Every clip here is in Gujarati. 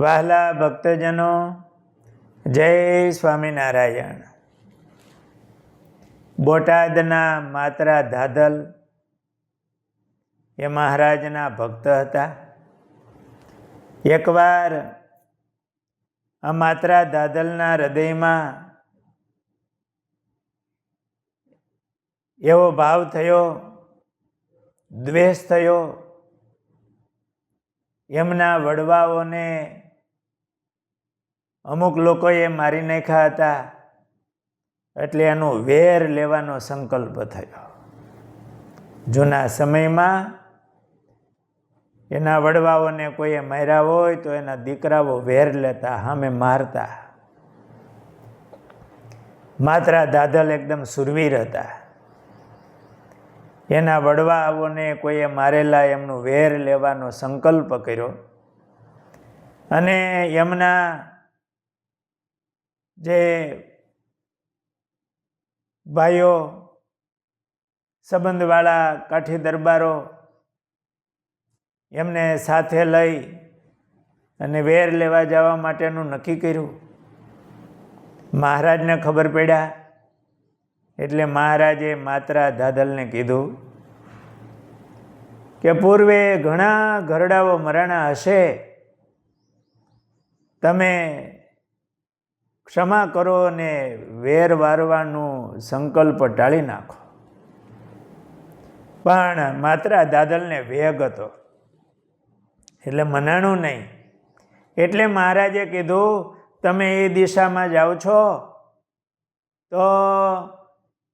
વહાલા ભક્તજનો, જય સ્વામિનારાયણ. બોટાદના માત્રા ધાધલ એ મહારાજના ભક્ત હતા. એકવાર આ માત્રા દાદલના હૃદયમાં એવો ભાવ થયો, દ્વેષ થયો, એમના વડવાઓને અમુક લોકોએ મારી નાખ્યા હતા. એટલે એનો વેર લેવાનો સંકલ્પ થયો. જૂના સમયમાં એના વડવાઓને કોઈએ માર્યા હોય તો એના દીકરાઓ વેર લેતા સામે મારતા. માત્રા દાદલ એકદમ સુરવીર હતા. એના વડવાઓને કોઈએ મારેલા એમનું વેર લેવાનો સંકલ્પ કર્યો. અને એમના જે ભાઈઓ, સંબંધવાળા, કાઠી દરબારો, એમને સાથે લઈ અને વેર લેવા જવા માટેનું નક્કી કર્યું. મહારાજને ખબર પડ્યા, એટલે મહારાજે માત્રા દાદલને કીધું કે, પૂર્વે ઘણા ઘરડાઓ મરાણા હશે. તમે ક્ષમા કરો અને વેર વારવાનું સંકલ્પ ટાળી નાખો. પણ માત્ર દાદલને વેગ હતો. એટલે મનાણું નહીં. એટલે મહારાજે કીધું, તમે એ દિશામાં જાઓ છો, તો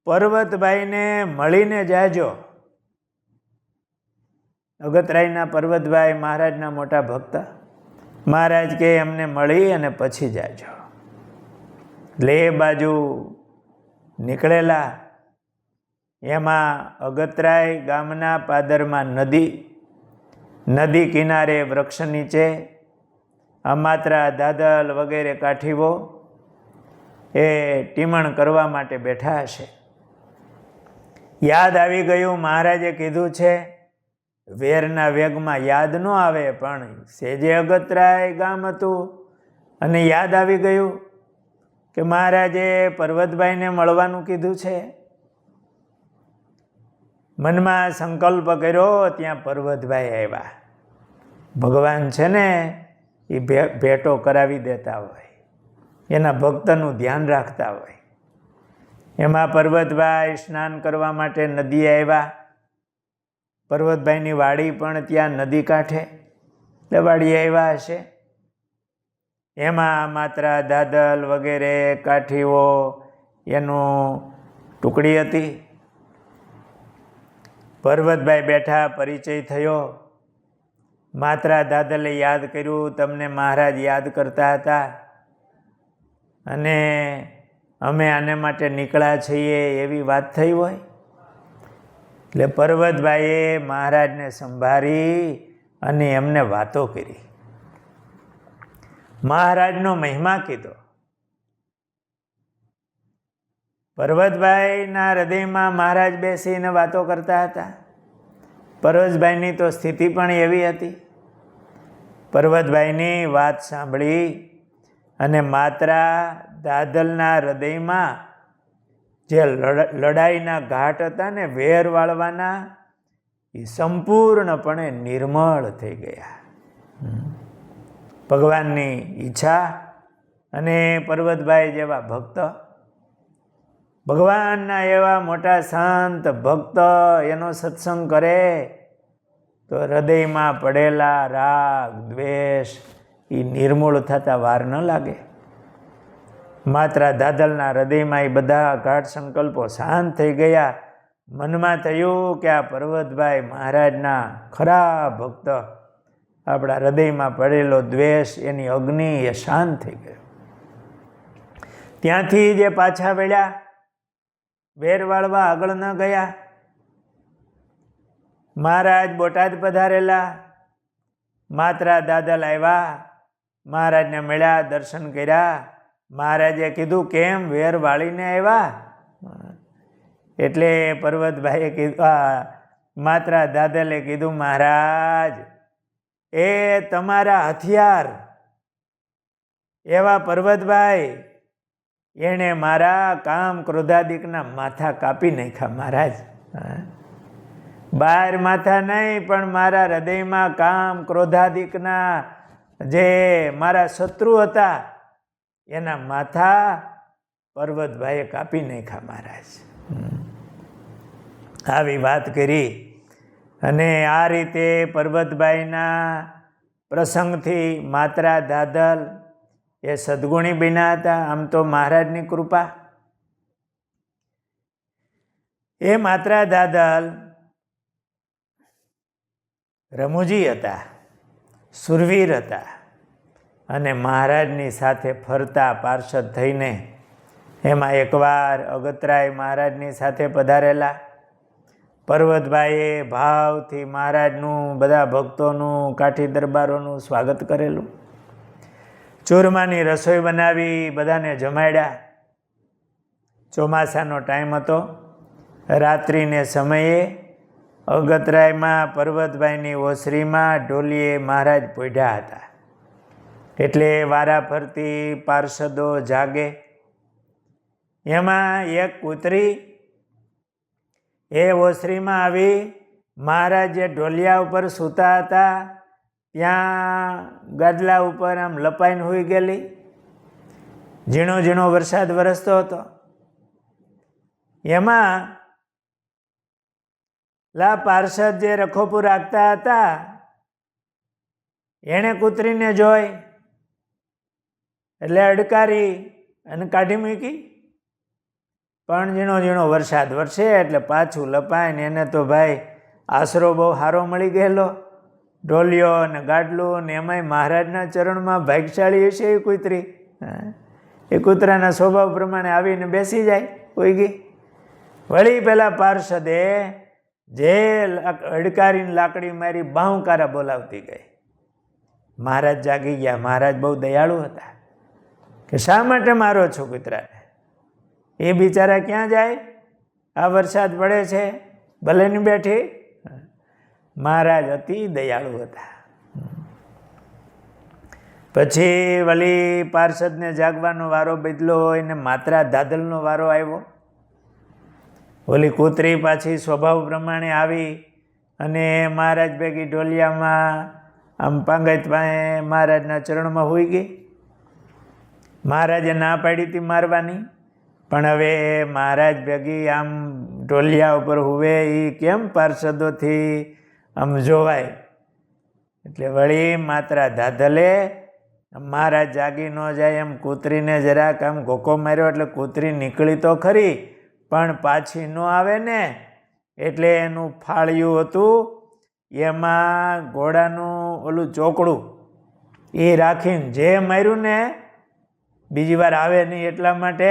પર્વતભાઈને મળીને જાજો. અગતરાયના પર્વતભાઈ મહારાજના મોટા ભક્ત. મહારાજ કે, એમને મળી અને પછી જાજો. એ બાજુ નીકળેલા એમાં અગતરાય ગામના પાદરમાં નદી નદી કિનારે વૃક્ષ નીચે અમાત્રા દાદલ વગેરે કાઠીઓ એ ટીમણ કરવા માટે બેઠા હશે. યાદ આવી ગયું, મહારાજે કીધું છે, વેરના વેગમાં યાદ ન આવે, પણ સેજે અગતરાય ગામ હતું. અને યાદ આવી ગયું કે મહારાજે પર્વતભાઈને મળવાનું કીધું છે? મનમાં સંકલ્પ કર્યો, ત્યાં પર્વતભાઈ આવ્યા. ભગવાન છે ને, એ ભેટો કરાવી દેતા હોય. એના ભક્તનું ધ્યાન રાખતા હોય. એમાં પર્વતભાઈ સ્નાન કરવા માટે નદી આવ્યા. પર્વતભાઈની વાડી પણ ત્યાં નદી કાંઠે. એટલે વાડી આવ્યા હશે. એમાં માત્ર દાદલ વગેરે કાઠીઓ એનું ટુકડી હતી. પર્વતભાઈ બેઠા પરિચય થયો. માત્રા દાદલે યાદ કર્યું, તમને મહારાજ યાદ કરતા હતા. અને અમે આને માટે નીકળ્યા છીએ એવી વાત થઈ હોય? એટલે પર્વતભાઈએ મહારાજને સંભાળી અને એમને વાતો કરી. મહારાજનો મહિમા કીધો. પર્વતભાઈના હૃદયમાં મહારાજ બેસીને વાતો કરતા હતા. પર્વતભાઈની તો સ્થિતિ પણ એવી હતી. પર્વતભાઈની વાત સાંભળી અને માત્રા દાદલના હૃદયમાં જે લડાઈના ઘાટ હતા ને વેર વાળવાના, એ સંપૂર્ણપણે નિર્મળ થઈ ગયા. ભગવાનની ઈચ્છા અને પર્વતભાઈ જેવા ભક્ત. ભગવાનના એવા મોટા સંત ભક્ત એનો સત્સંગ કરે તો હૃદયમાં પડેલા રાગ, દ્વેષ એ નિર્મૂળ થતા વાર ન લાગે. માત્ર દાદલના હૃદયમાં એ બધા ગાઢ સંકલ્પો શાંત થઈ ગયા. મનમાં થયું કે આ પર્વતભાઈ મહારાજના ખરા ભક્ત આપણા હૃદયમાં પડેલો દ્વેષ, એની અગ્નિ એ શાંત થઈ ગયો. ત્યાંથી જે પાછા વળ્યા, વેર વાળવા આગળ ન ગયા, મહારાજ બોટાદ પધારેલા, માત્રા દાદલ આવ્યા મહારાજને મળ્યા, દર્શન કર્યા, મહારાજે કીધું, કેમ વેર વાળીને આવ્યા? એટલે પર્વતભાઈએ કીધું, આ માત્રા દાદલે કીધું, મહારાજ એ તમારા હથિયાર. એવા પર્વતભાઈ, એણે મારા કામ ક્રોધાદિકના માથા કાપી નાખ્યા મહારાજ. બહાર માથા નહીં, પણ મારા હૃદયમાં કામ ક્રોધાદિકના જે મારા શત્રુ હતા, એના માથા પર્વતભાઈએ કાપી નાખ્યા મહારાજ. આવી વાત કરી. અને આ રીતે પર્વતભાઈના પ્રસંગથી માત્રા દાદલ એ સદગુણી બિના હતા. આમ તો મહારાજની કૃપા. એ માત્રા દાદલ રમુજી હતા, સુરવીર હતા અને મહારાજની સાથે ફરતા પાર્ષદ થઈને એમાં એકવાર અગતરાય મહારાજની સાથે પધારેલા પર્વતભાઈએ ભાવથી મહારાજનું, બધા ભક્તોનું, કાઠી દરબારોનું સ્વાગત કરેલું. ચૂરમાની રસોઈ બનાવી બધાને જમાડ્યા. ચોમાસાનો ટાઈમ હતો. રાત્રિને સમયે અગતરાયમાં પર્વતભાઈની ઓસરીમાં ઢોલીએ મહારાજ પોઢ્યા હતા. એટલે વારા ફરતી પાર્ષદો જાગે. એમાં એક કૂતરી એ ઓસરીમાં આવી મહારાજ જે ઢોલિયા ઉપર સૂતા હતા, ત્યાં ગાદલા ઉપર આમ લપાઈને હોઈ ગયેલી. ઝીણો ઝીણો વરસાદ વરસતો હતો. એમાં લા પાર્ષદ જે રખોપુર રાખતા હતા, એણે કૂતરીને જોઈ. એટલે અડકારી અને કાઢી મૂકી. પણ ઝીણો ઝીણો વરસાદ વરસે એટલે પાછું લપાય ને એને તો ભાઈ આશરો બહુ સારો મળી ગયેલો. ઢોલિયો ને ગાડલું ને એમાંય મહારાજના ચરણમાં ભાગશાળી હશે એ કૂતરી. એ કૂતરાના સ્વભાવ પ્રમાણે આવીને બેસી જાય, કોઈ ગઈ વળી પેલા પાર્ષદે જે અડકારીને લાકડી મારી બાહુકારા બોલાવતી ગઈ. મહારાજ જાગી ગયા. મહારાજ બહુ દયાળુ હતા. કે શા માટે મારો છો કૂતરાને? એ બિચારા ક્યાં જાય? આ વરસાદ પડે છે. ભલે ની બેઠી. મહારાજ અતિ દયાળુ હતા. પછી વળી પાર્ષદને જાગવાનો વારો બદલો હોય ને માત્રા દાદલનો વારો આવ્યો. ઓલી કૂતરી પાછી સ્વભાવ પ્રમાણે આવી અને મહારાજ ભેગી ઢોલિયામાં આમ પાંગત પાસે મહારાજના ચરણમાં હોઈ ગઈ. મહારાજે ના પાડી હતી મારવાની. પણ હવે મહારાજ ભેગી આમ ઢોલિયા ઉપર હુવે એ કેમ પાર્ષદોથી આમ જોવાય? એટલે વળી માત્રા ધાધલે મહારાજ જાગી ન જાય, એમ કૂતરીને જરાક આમ ઘોકો માર્યો એટલે કૂતરી નીકળી તો ખરી, પણ પાછી ન આવે ને એટલે એનું ફાળિયું હતું, એમાં ઘોડાનું ઓલું ચોકડું એ રાખીને જે માર્યું ને, બીજી વાર આવે નહીં એટલા માટે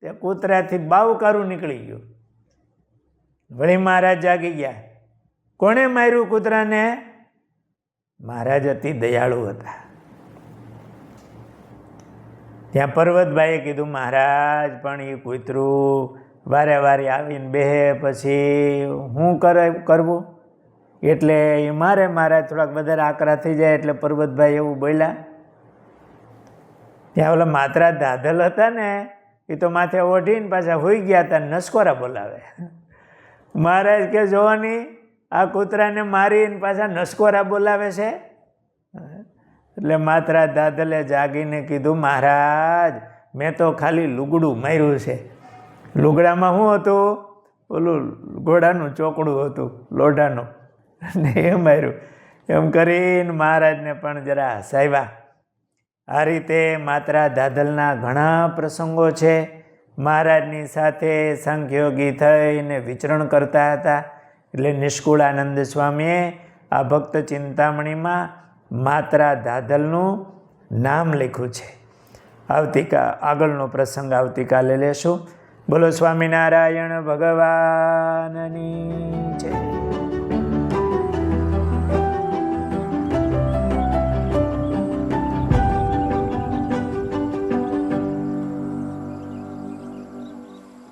તે કૂતરાથી બાવકારું નીકળી ગયું. વળી મહારાજ જાગી ગયા. કોણે માર્યું કૂતરાને? મહારાજ અતિ દયાળુ હતા. ત્યાં પર્વતભાઈએ કીધું, મહારાજ, પણ એ કૂતરું વારે વારે આવીને બેહે, પછી હું કરે, કરવું? એટલે એ મારે, મારા થોડાક વધારે આકરા થઈ જાય એટલે પર્વતભાઈ એવું બોલ્યા. ત્યાં ઓલા માત્રા દાદલ હતા ને એ તો માથે ઓઢીને પાછા હોઈ ગયા હતા નસકોરા બોલાવે. મહારાજ કે જોવાની આ કૂતરાને મારીને પાછા નસકોરા બોલાવે છે? એટલે માત્રા દાદલે જાગીને કીધું, મહારાજ, મેં તો ખાલી લુગડું માર્યું છે. લુગડામાં શું હતું? ઓલું ઘોડાનું ચોકડું હતું, લોઢાનું. ને એ માર્યું. એમ કરીને મહારાજને પણ જરા હસાવ્યા. આ રીતે માત્રા દાદલના ઘણા પ્રસંગો છે. મહારાજની સાથે સંખયોગી થઈને વિચરણ કરતા હતા. એટલે નિષ્કુળાનંદ સ્વામીએ આ ભક્ત ચિંતામણીમાં માત્રા દાદલનું નામ લખ્યું છે. આવતીકાલ આગળનો પ્રસંગ આવતીકાલે લેશું. બોલો સ્વામિનારાયણ ભગવાનની જય.